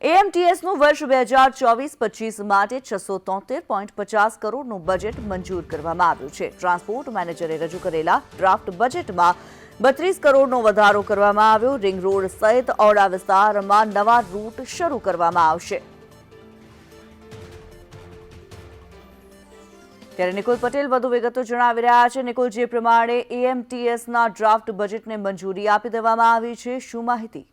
એએમટીએસનું વર્ષ બે હજાર ચોવીસ પચીસ માટે છસો તોતેર પોઈન્ટ પચાસ કરોડનું બજેટ મંજૂર કરવામાં આવ્યું છે. ટ્રાન્સપોર્ટ મેનેજરે રજૂ કરેલા ડ્રાફ્ટ બજેટમાં બત્રીસ કરોડનો વધારો કરવામાં આવ્યો. રિંગ રોડ સહિત ઓડા વિસ્તારમાં નવા રૂટ શરૂ કરવામાં આવશે. ત્યારે નિકુલ પટેલ વધુ વિગતો જણાવી રહ્યા છે. નિકુલ, જે પ્રમાણે એએમટીએસના ડ્રાફ્ટ બજેટને મંજૂરી આપી દેવામાં આવી છે, શું માહિતી?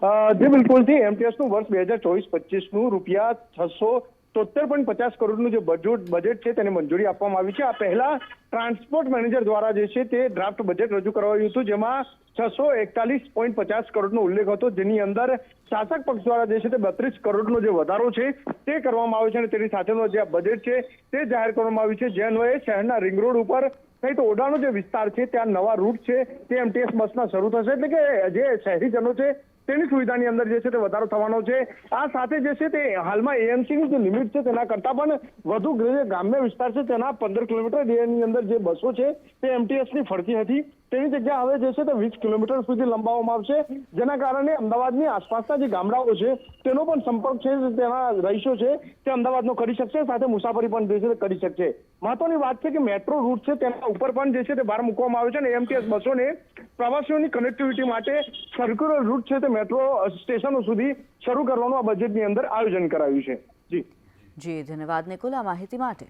જી બિલકુલથી એમટીએસનું વર્ષ બે હજાર ચોવીસ પચીસનું રૂપિયા છસો તોતેર પોઈન્ટ પચાસ કરોડનું જે બજેટ બજેટ છે તેને મંજૂરી આપવામાં આવી છે. આ પહેલા ટ્રાન્સપોર્ટ મેનેજર દ્વારા જે છે તે ડ્રાફ્ટ બજેટ રજૂ કરાયું હતું, જેમાં છસો એકતાલીસ પોઈન્ટ પચાસ કરોડનો ઉલ્લેખ હતો. જેની અંદર શાસક પક્ષ દ્વારા જે છે તે બત્રીસ કરોડનો જે વધારો છે તે કરવામાં આવ્યો છે અને તેની સાથેનો જે બજેટ છે તે જાહેર કરવામાં આવ્યું છે. જે અન્વયે શહેરના રિંગ રોડ ઉપર સહિત ઓડાનો જે વિસ્તાર છે, ત્યાં નવા રૂટ છે, તે એમટીએસ બસના શરૂ થશે. એટલે કે જે શહેરીજનો છે તેની સુવિધાની અંદર જે છે તે વધારો થવાનો છે. આ સાથે જે છે તે હાલમાં એએમસીની જે લિમિટ છે તેના કરતા પણ વધુ ગ્રામ્ય વિસ્તાર છે તેના પંદર કિલોમીટર એરિયાની અંદર જે બસો છે તે એમટીએસની ફરતી હતી. તેની જગ્યા હવે જે છે તે વીસ કિલોમીટર સુધી લંબાવવામાં આવશે. જેના કારણે અમદાવાદની આસપાસના જે ગામડાઓ છે, તેનો પણ સંપર્ક છે, તેના રહીશો છે, તે અમદાવાદનો કરી શકશે, સાથે મુસાફરી પણ જે છે કરી શકશે. મહત્વની વાત છે કે મેટ્રો રૂટ છે તેના ઉપર પણ જે છે તે ભાર મૂકવામાં આવ્યો છે અને એમટીએસ બસોને પ્રવાસીઓની કનેક્ટિવિટી માટે સર્ક્યુલર રૂટ છે તે મેટ્રો સ્ટેશનો સુધી શરૂ કરવાનું આ બજેટની અંદર આયોજન કરાયું છે. જી. જી, ધન્યવાદ નિકુલ આ માહિતી માટે.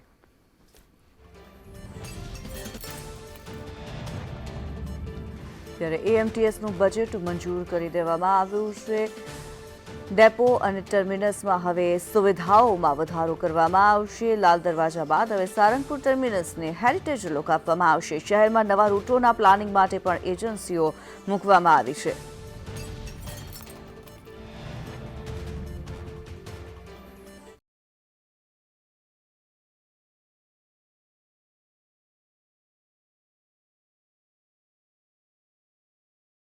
ત્યારે એએમટીએસનું બજેટ મંજૂર કરી દેવામાં આવ્યું છે. ડેપો અને ટર્મિનસમાં હવે સુવિધાઓમાં વધારો કરવામાં આવશે. લાલ દરવાજા બાદ હવે સારંગપુર ટર્મિનસને હેરિટેજ લોક આપવામાં આવશે. શહેરમાં નવા રૂટોના પ્લાનિંગ માટે પણ એજન્સીઓ મૂકવામાં આવી છે.